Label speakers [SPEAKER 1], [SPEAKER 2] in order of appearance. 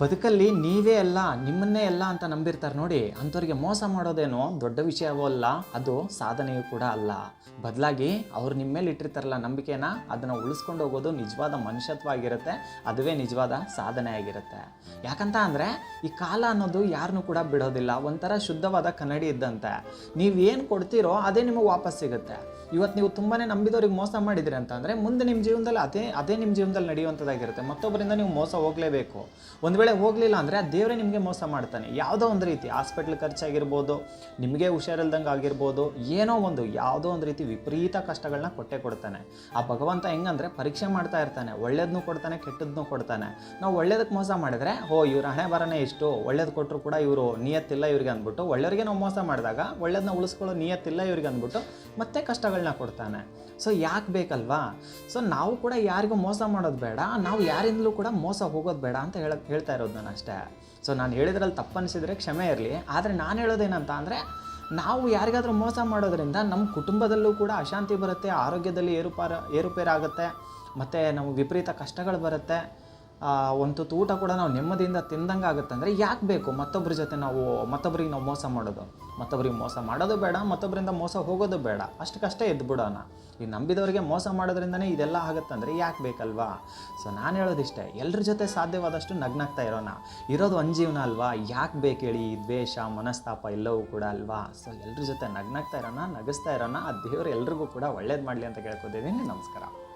[SPEAKER 1] ಬದುಕಲ್ಲಿ ನೀವೇ ಅಲ್ಲ, ನಿಮ್ಮನ್ನೇ ಎಲ್ಲ ಅಂತ ನಂಬಿರ್ತಾರೆ ನೋಡಿ. ಅಂಥವ್ರಿಗೆ ಮೋಸ ಮಾಡೋದೇನೋ ದೊಡ್ಡ ವಿಷಯವೂ ಅಲ್ಲ, ಅದು ಸಾಧನೆಯೂ ಕೂಡ ಅಲ್ಲ. ಬದಲಾಗಿ ಅವ್ರು ನಿಮ್ಮ ಮೇಲೆ ಇಟ್ಟಿರ್ತಾರಲ್ಲ ನಂಬಿಕೆನ, ಅದನ್ನು ಉಳಿಸ್ಕೊಂಡು ಹೋಗೋದು ನಿಜವಾದ ಮನುಷ್ಯತ್ವ ಆಗಿರುತ್ತೆ, ಅದುವೇ ನಿಜವಾದ ಸಾಧನೆ ಆಗಿರುತ್ತೆ. ಯಾಕಂತ ಅಂದರೆ, ಈ ಕಾಲ ಅನ್ನೋದು ಯಾರನ್ನೂ ಕೂಡ ಬಿಡೋದಿಲ್ಲ, ಒಂಥರ ಶುದ್ಧವಾದ ಕನ್ನಡಿ ಇದ್ದಂತೆ. ನೀವೇನು ಕೊಡ್ತೀರೋ ಅದೇ ನಿಮಗೆ ವಾಪಸ್ ಸಿಗುತ್ತೆ. ಇವತ್ತು ನೀವು ತುಂಬಾ ನಂಬಿದವ್ರಿಗೆ ಮೋಸ ಮಾಡಿದ್ರಿ ಅಂತ ಮುಂದೆ ನಿಮ್ಮ ಜೀವನದಲ್ಲಿ ಅದೇ ಅದೇ ನಿಮ್ಮ ಜೀವನದಲ್ಲಿ ನಡೆಯುವಂಥದ್ದಾಗಿರುತ್ತೆ. ಮತ್ತೊಬ್ಬರಿಂದ ನೀವು ಮೋಸ ಹೋಗಲೇಬೇಕು. ಒಂದು ವೇಳೆ ಹೋಗಲಿಲ್ಲ ಅಂದರೆ ಆ ದೇವರೇ ನಿಮಗೆ ಮೋಸ ಮಾಡ್ತಾನೆ. ಯಾವುದೋ ಒಂದು ರೀತಿ ಹಾಸ್ಪಿಟ್ಲ್ ಖರ್ಚಾಗಿರ್ಬೋದು, ನಿಮಗೆ ಹುಷಾರಿಲ್ದಂಗೆ ಆಗಿರ್ಬೋದು, ಏನೋ ಒಂದು ಯಾವುದೋ ಒಂದು ರೀತಿ ವಿಪರೀತ ಕಷ್ಟಗಳನ್ನ ಕೊಟ್ಟೆ ಕೊಡ್ತಾನೆ. ಆ ಭಗವಂತ ಹೆಂಗಂದ್ರೆ ಪರೀಕ್ಷೆ ಮಾಡ್ತಾ ಇರ್ತಾನೆ. ಒಳ್ಳೇದನ್ನೂ ಕೊಡ್ತಾನೆ ಕೆಟ್ಟದ್ದನ್ನೂ ಕೊಡ್ತಾನೆ. ನಾವು ಒಳ್ಳೇದಕ್ಕೆ ಮೋಸ ಮಾಡಿದ್ರೆ ಓ ಇವ್ರ ಹಣೆ ಬರನೇ ಇಷ್ಟು, ಒಳ್ಳೇದು ಕೊಟ್ಟರು ಕೂಡ ಇವರು ನಿಯತ್ತಿಲ್ಲ ಇವ್ರಿಗೆ ಅಂದ್ಬಿಟ್ಟು ಒಳ್ಳೆಯವರಿಗೆ ನಾವು ಮೋಸ ಮಾಡಿದಾಗ ಒಳ್ಳೇದನ್ನ ಉಳಿಸ್ಕೊಳ್ಳೋ ನಿಯತ್ತಿಲ್ಲ ಇವ್ರಿಗೆ ಅಂದ್ಬಿಟ್ಟು ಮತ್ತೆ ಕಷ್ಟಗಳನ್ನ ಕೊಡ್ತಾನೆ. ಸೊ ಯಾಕೆ ಬೇಕಲ್ವಾ? ಸೊ ನಾವು ಕೂಡ ಯಾರಿಗೂ ಮೋಸ ಮಾಡೋದು ಬೇಡ, ನಾವು ಯಾರಿಂದಲೂ ಕೂಡ ಮೋಸ ಹೋಗೋದು ಬೇಡ ಅಂತ ಹೇಳ ಹೇಳ್ತಾ ಇರೋದು ನಾನು ಅಷ್ಟೇ. ಸೊ ನಾನು ಹೇಳಿದ್ರಲ್ಲಿ ತಪ್ಪನಿಸಿದ್ರೆ ಕ್ಷಮೆ ಇರಲಿ. ಆದರೆ ನಾನು ಹೇಳೋದೇನಂತ ಅಂದರೆ, ನಾವು ಯಾರಿಗಾದರೂ ಮೋಸ ಮಾಡೋದ್ರಿಂದ ನಮ್ಮ ಕುಟುಂಬದಲ್ಲೂ ಕೂಡ ಅಶಾಂತಿ ಬರುತ್ತೆ, ಆರೋಗ್ಯದಲ್ಲಿ ಏರುಪಾರ, ಏರುಪೇರಾಗುತ್ತೆ, ಮತ್ತು ನಮಗೆ ವಿಪರೀತ ಕಷ್ಟಗಳು ಬರುತ್ತೆ. ಒಂದು ತೂಟ ಕೂಡ ನಾವು ನೆಮ್ಮದಿಯಿಂದ ತಿಂದಂಗೆ ಆಗುತ್ತೆ ಅಂದರೆ ಯಾಕೆ ಬೇಕು? ಮತ್ತೊಬ್ಬರ ಜೊತೆ ನಾವು ಮತ್ತೊಬ್ಬರಿಗೆ ನಾವು ಮೋಸ ಮಾಡೋದು. ಮತ್ತೊಬ್ಬರಿಗೆ ಮೋಸ ಮಾಡೋದು ಬೇಡ ಮತ್ತೊಬ್ಬರಿಂದ ಮೋಸ ಹೋಗೋದು ಬೇಡ. ಅಷ್ಟಕ್ಕಷ್ಟೇ ಎದ್ದು ಬಿಡೋಣ. ಈ ನಂಬಿದವರಿಗೆ ಮೋಸ ಮಾಡೋದ್ರಿಂದನೇ ಇದೆಲ್ಲ ಆಗುತ್ತಂದರೆ ಯಾಕೆ ಬೇಕಲ್ವಾ? ಸೊ ನಾನು ಹೇಳೋದಿಷ್ಟೇ ಎಲ್ಲರ ಜೊತೆ ಸಾಧ್ಯವಾದಷ್ಟು ನಗ್ನಾಗ್ತಾ ಇರೋಣ. ಇರೋದು ಒಂದು ಜೀವನ ಅಲ್ವಾ? ಯಾಕೆ ಬೇಕು ಹೇಳಿ ದ್ವೇಷ, ಮನಸ್ತಾಪ ಎಲ್ಲವೂ ಕೂಡ ಅಲ್ವಾ? ಸೊ ಎಲ್ಲರ ಜೊತೆ ನಗ್ನಾಗ್ತಾ ಇರೋಣ, ನಗಿಸ್ತಾ ಇರೋಣ. ಆ ದೇವರು ಎಲ್ರಿಗೂ ಕೂಡ ಒಳ್ಳೇದು ಮಾಡಲಿ ಅಂತ ಕೇಳ್ಕೊತಿದ್ದೀನಿ. ನಮಸ್ಕಾರ.